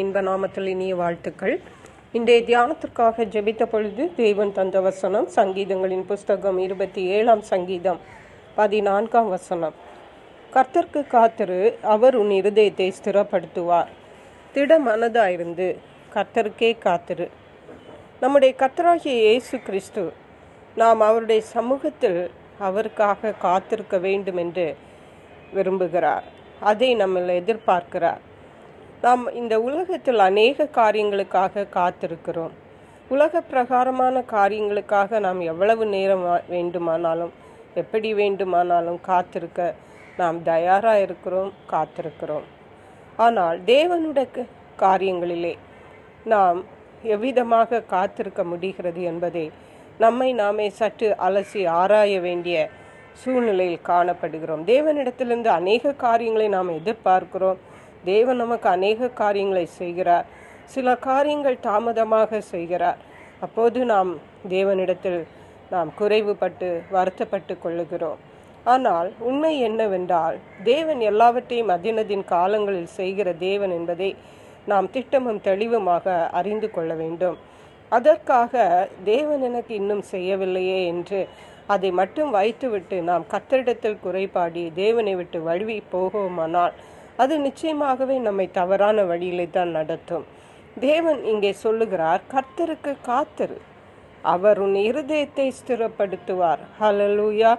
இன்ப நாமத்தில் இனிய வாழ்த்துக்கள். இன்றைய தியானத்திற்காக ஜெபித்த பொழுது தேவன் தந்த வசனம் சங்கீதங்களின் புஸ்தகம் இருபத்தி ஏழாம் சங்கீதம் பதினான்காம் வசனம். கர்த்தர்க்கு காத்திரு அவர் உன் இருதயத்தை ஸ்திரப்படுத்துவார். திட மனதாயிருந்து கர்த்தருக்கே காத்திரு. நம்முடைய கர்த்தராகிய இயேசு கிறிஸ்து நாம் அவருடைய சமூகத்தில் அவருக்காக காத்திருக்க வேண்டும் என்று விரும்புகிறார். அதை நம்மளை எதிர்பார்க்கிறார். நாம் இந்த உலகத்தில் அநேக காரியங்களுக்காக காத்திருக்கிறோம். உலக பிரகாரமான காரியங்களுக்காக நாம் எவ்வளவு நேரம் வா- வேண்டுமானாலும் எப்படி வேண்டுமானாலும் காத்திருக்க நாம் தயாராக இருக்கிறோம் காத்திருக்கிறோம். ஆனால் தேவனுடைய காரியங்களிலே நாம் எவ்விதமாக காத்திருக்க முடிகிறது என்பதை நம்மை நாமே சற்று அலசி ஆராய வேண்டிய சூழ்நிலையில் காணப்படுகிறோம். தேவனிடத்திலிருந்து அநேக காரியங்களை நாம் எதிர்பார்க்கிறோம். தேவன் நமக்கு அநேக காரியங்களை செய்கிறார். சில காரியங்கள் தாமதமாக செய்கிறார். அப்போது நாம் தேவனிடத்தில் நாம் குறைவுபட்டு வருத்தப்பட்டு கொள்ளுகிறோம். ஆனால் உண்மை என்னவென்றால் தேவன் எல்லாவற்றையும் அதினதின் காலங்களில் செய்கிற தேவன் என்பதை நாம் திட்டமும் தெளிவுமாக அறிந்து கொள்ள வேண்டும். அதற்காக தேவன் எனக்கு இன்னும் செய்யவில்லையே என்று அதை மட்டும் வைத்துவிட்டு நாம் கத்தரிடத்தில் குறைபாடி தேவனை விட்டு வழுவி போகுமானால் அது நிச்சயமாகவே நம்மை தவறான வழியிலே தான் நடத்தும். தேவன் இங்கே சொல்லுகிறார் கர்த்தருக்கு காத்திரு. அவர் உன் இருதயத்தை ஸ்திரப்படுத்துவார். ஹலலூயா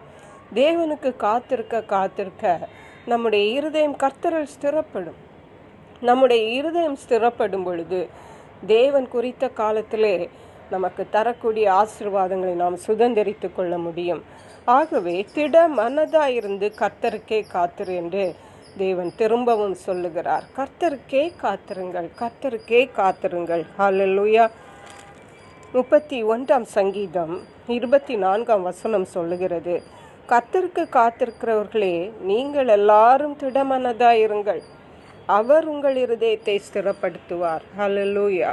தேவனுக்கு காத்திருக்க காத்திருக்க நம்முடைய இருதயம் கர்த்தரில் ஸ்திரப்படும். நம்முடைய இருதயம் ஸ்திரப்படும் பொழுது தேவன் குறித்த காலத்திலே நமக்கு தரக்கூடிய ஆசீர்வாதங்களை நாம் சுதந்திரித்து கொள்ள முடியும். ஆகவே திட மனதாயிருந்து கர்த்தருக்கே காத்திரு என்று தேவன் திரும்பவும் சொல்லுகிறார் கர்த்தருக்கே காத்திருங்கள் கர்த்தருக்கே காத்திருங்கள். ஹalleluya முப்பத்தி ஒன்றாம் சங்கீதம் இருபத்தி நான்காம் வசனம் சொல்லுகிறது கர்த்தருக்கு காத்திருக்கிறவர்களே நீங்கள் எல்லாரும் திடமனதாயிருங்கள் அவர் உங்கள் இருதயத்தை ஸ்திரப்படுத்துவார். ஹலலூயா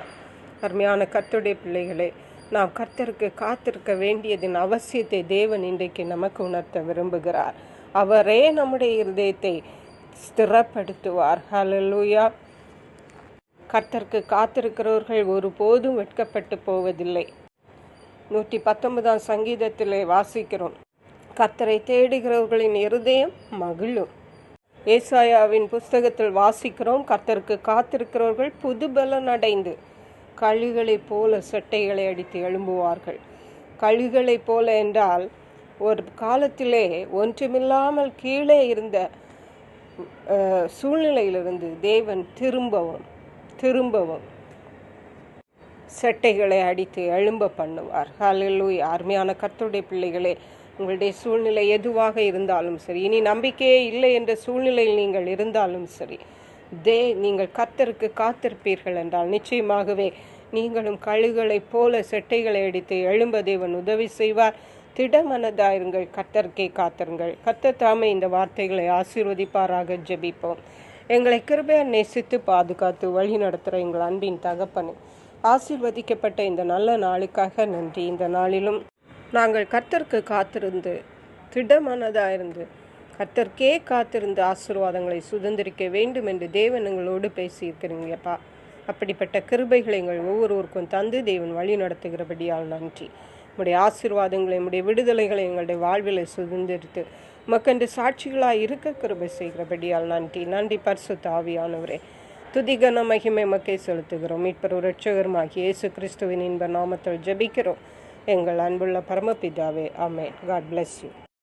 அருமையான கர்த்துடைய பிள்ளைகளே நாம் கர்த்தருக்கு காத்திருக்க வேண்டியதின் அவசியத்தை தேவன் இன்றைக்கு நமக்கு உணர்த்த விரும்புகிறார். அவரே நம்முடைய இருதயத்தை ஸ்திரப்படுத்துவார். ஹalleluya. கர்த்தருக்கு காத்திருக்கிறவர்கள் ஒருபோதும் வெட்கப்பட்டு போவதில்லை. நூற்றி பத்தொன்பதாம் சங்கீதத்திலே வாசிக்கிறோம். கர்த்தரை தேடுகிறவர்களின் இருதயம் மகிழும். ஏசாயாவின் புஸ்தகத்தில் வாசிக்கிறோம். கர்த்தருக்கு காத்திருக்கிறவர்கள் புதுபலன் அடைந்து கழுகளைப் போல சட்டைகளை அடித்து எழும்புவார்கள். கழுகளைப் போல என்றால் ஒரு காலத்திலே ஒன்றுமில்லாமல் கீழே இருந்த சூழ்நிலையிலிருந்து தேவன் திரும்பவும் திரும்பவும் செட்டைகளை அடித்து எழும்ப பண்ணுவார். ஹalleluya. அருமையான கர்த்தருடைய பிள்ளைகளே உங்களுடைய சூழ்நிலை எதுவாக இருந்தாலும் சரி இனி நம்பிக்கையே இல்லை என்ற சூழ்நிலையில் நீங்கள் இருந்தாலும் சரி தே நீங்கள் கத்தருக்கு காத்திருப்பீர்கள் என்றால் நிச்சயமாகவே நீங்களும் கழுகளைப் போல செட்டைகளை அடித்து எழும்ப தேவன் உதவி செய்வார். திடமனதாயிருங்கள் கத்தர்க்கே காத்திருங்கள். கத்தர் தாமே இந்த வார்த்தைகளை ஆசீர்வதிப்பாராக ஜெபிப்போம். எங்களை கிருபையா நேசித்து பாதுகாத்து வழி நடத்துகிற எங்கள் அன்பின் தகப்பனே ஆசீர்வதிக்கப்பட்ட இந்த நல்ல நாளுக்காக நன்றி. இந்த நாளிலும் நாங்கள் கர்த்தருக்கு காத்திருந்து திடமனதாயிருந்து கர்த்தர்க்கே காத்திருந்து ஆசீர்வாதங்களை சுதந்திரிக்க வேண்டும் என்று தேவன் எங்களோடு பேசியிருக்கிறீங்கப்பா அப்படிப்பட்ட கிருபைகளை எங்கள் ஒவ்வொருவருக்கும் தந்து தேவன் வழி நடத்துகிறபடியால் நன்றி. உங்களுடைய ஆசீர்வாதங்களை உடைய விடுதலைகளை எங்களுடைய வாழ்வில் சுதந்திரித்து உமக்கென்று சாட்சிகளாக இருக்க கிருபை செய்கிறபடியால் நன்றி. நன்றி பரிசு தாவியானவரே துதிகன மகிமை மக்கை செலுத்துகிறோம். மீட்பர் ரட்சகருமாகிய இயேசு கிறிஸ்துவின் இன்ப நாமத்தில் ஜெபிக்கிறோம். எங்கள் அன்புள்ள பரமபிதாவே ஆமென். God bless you